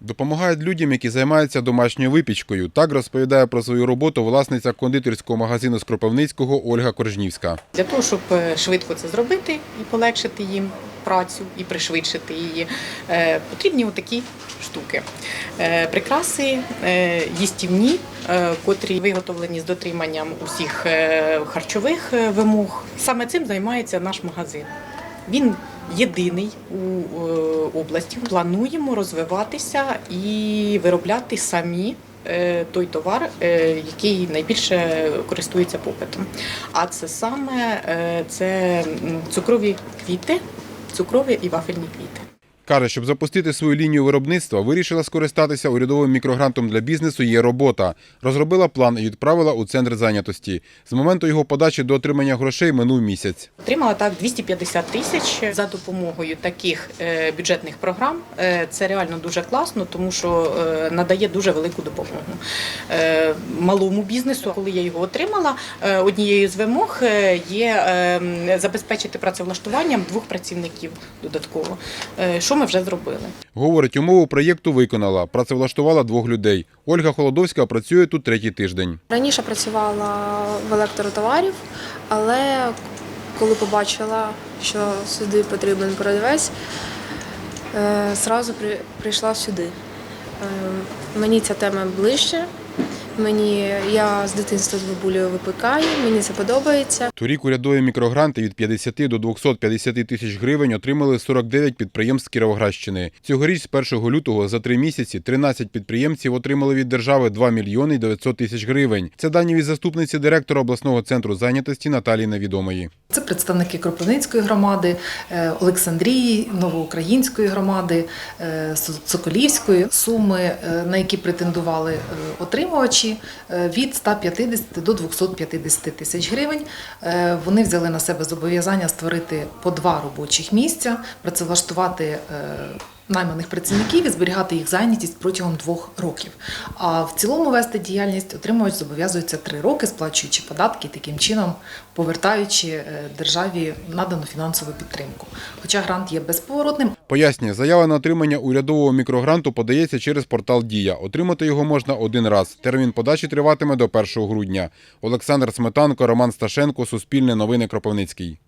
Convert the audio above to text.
Допомагають людям, які займаються домашньою випічкою. Так розповідає про свою роботу власниця кондитерського магазину з Кропивницького Ольга Коржнівська. Для того, щоб е, швидко це зробити і полегшити їм працю і пришвидшити її, е, потрібні отакі штуки. Е, Прикраси їстівні, котрі виготовлені з дотриманням усіх харчових вимог. Саме цим займається наш магазин. Він єдиний у е, області. Плануємо розвиватися і виробляти самі е, той товар, е, який найбільше користується попитом. А це саме це цукрові квіти, цукрові і вафельні квіти. Каже, щоб запустити свою лінію виробництва, вирішила скористатися урядовим мікрогрантом для бізнесу «Є робота». Розробила план і відправила у центр зайнятості. З моменту його подачі до отримання грошей минув місяць. Отримала так 250 тисяч за допомогою таких е, бюджетних програм. Е, Це реально дуже класно, тому що е, надає дуже велику допомогу малому бізнесу. Коли я його отримала, однією з вимог є е, забезпечити працевлаштуванням двох працівників додатково. Що ми вже зробили? Говорить, умову проєкту виконала, працевлаштувала двох людей. Ольга Холодовська працює тут третій тиждень. Раніше працювала в електротоварів, але коли побачила, що сюди потрібен продавець, е, зразу прийшла сюди. Е, Мені ця тема ближче. Мені я з дитинства з бабулею випікаю, мені це подобається. Торік урядові мікрогранти від 50 до 250 тисяч гривень отримали 49 підприємств Кіровоградщини. Цьогоріч з 1 лютого за три місяці 13 підприємців отримали від держави 2 мільйони 900 тисяч гривень. Це дані від заступниці директора обласного центру зайнятості Наталії Невідомої. Це представники Кропивницької громади, е, Олександрії, Новоукраїнської громади, е, Соколівської суми, е, на які претендували отримувачі е, від 150 до 250 тисяч гривень. Е, Вони взяли на себе зобов'язання створити по два робочих місця, працевлаштувати е, найманих працівників і зберігати їх зайнятість протягом двох років. А в цілому вести діяльність отримувач зобов'язується три роки, сплачуючи податки, таким чином повертаючи е, державі надану фінансову підтримку. Хоча грант є безповоротним, Пояснює, заява на отримання урядового мікрогранту подається через портал Дія. Отримати його можна один раз. Термін подачі триватиме до 1 грудня. Олександр Сметанко, Роман Сташенко, Суспільне новини Кропивницький.